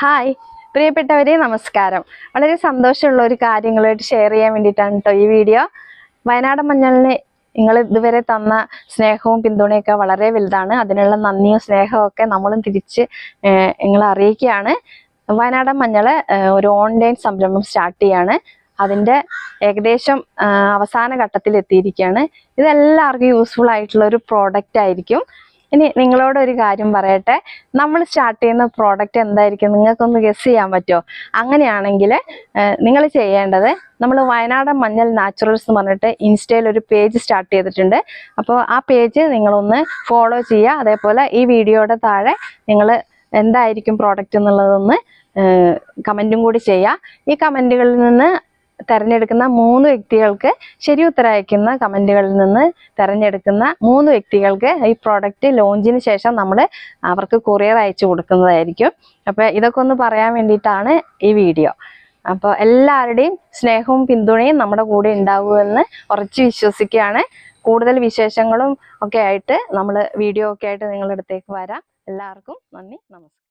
Hi. പ്രിയപ്പെട്ടവരെ നമസ്കാരം. വളരെ സന്തോഷമുള്ള ഒരു കാര്യങ്ങളായിട്ട് ഷെയർ ചെയ്യാൻ വേണ്ടിയിട്ടാണ് കേട്ടോ ഈ വീഡിയോ വയനാട് മഞ്ഞളിന് നിങ്ങൾ ഇതുവരെ തന്ന സ്നേഹവും പിന്തുണയൊക്കെ വളരെ വലുതാണ്. അതിനുള്ള നന്ദിയും സ്നേഹവും ഒക്കെ നമ്മളും തിരിച്ച് ഏഹ്, നിങ്ങളെ അറിയിക്കുകയാണ്. വയനാട് മഞ്ഞൾ ഒരു ഓൺലൈൻ സംരംഭം സ്റ്റാർട്ട് ചെയ്യാണ്. അതിന്റെ ഏകദേശം അവസാന ഘട്ടത്തിൽ എത്തിയിരിക്കുകയാണ് ഇതെല്ലാവർക്കും യൂസ്ഫുൾ ആയിട്ടുള്ള ഒരു പ്രോഡക്റ്റ് ആയിരിക്കും. ഇനി നിങ്ങളോട് ഒരു കാര്യം പറയട്ടെ. നമ്മൾ സ്റ്റാർട്ട് ചെയ്യുന്ന പ്രോഡക്റ്റ് എന്തായിരിക്കും? നിങ്ങൾക്കൊന്ന് ഗസ് ചെയ്യാൻ പറ്റുമോ? അങ്ങനെയാണെങ്കിൽ നിങ്ങൾ ചെയ്യേണ്ടത് നമ്മൾ വയനാടൻ മഞ്ഞൾ നാച്ചുറൽസ് എന്ന് പറഞ്ഞിട്ട് ഇൻസ്റ്റയിൽ ഒരു പേജ് സ്റ്റാർട്ട് ചെയ്തിട്ടുണ്ട്. അപ്പോൾ ആ പേജ് നിങ്ങളൊന്ന് ഫോളോ ചെയ്യുക. അതേപോലെ ഈ വീഡിയോയുടെ താഴെ നിങ്ങൾ എന്തായിരിക്കും പ്രോഡക്റ്റ് എന്നുള്ളതൊന്ന് കമന്റും കൂടി ചെയ്യുക. ഈ കമന്റുകളിൽ നിന്ന് തിരഞ്ഞെടുക്കുന്ന മൂന്ന് വ്യക്തികൾക്ക് ശരി ഉത്തരം അയക്കുന്ന കമന്റുകളിൽ നിന്ന് തിരഞ്ഞെടുക്കുന്ന മൂന്ന് വ്യക്തികൾക്ക് ഈ പ്രോഡക്റ്റ് ലോഞ്ചിന് ശേഷം നമ്മൾ അവർക്ക് കൊറിയർ അയച്ചു കൊടുക്കുന്നതായിരിക്കും. അപ്പോൾ ഇതൊക്കെ ഒന്ന് പറയാൻ വേണ്ടിയിട്ടാണ് ഈ വീഡിയോ അപ്പോൾ എല്ലാവരുടെയും സ്നേഹവും പിന്തുണയും നമ്മുടെ കൂടെ ഉണ്ടാകുമെന്ന് ഉറച്ച് വിശ്വസിക്കുകയാണ്. കൂടുതൽ വിശേഷങ്ങളും ഒക്കെ ആയിട്ട് നമ്മൾ വീഡിയോ ഒക്കെ ആയിട്ട് നിങ്ങളുടെ അടുത്തേക്ക് വരാം. എല്ലാവർക്കും നന്ദി നമസ്കാരം.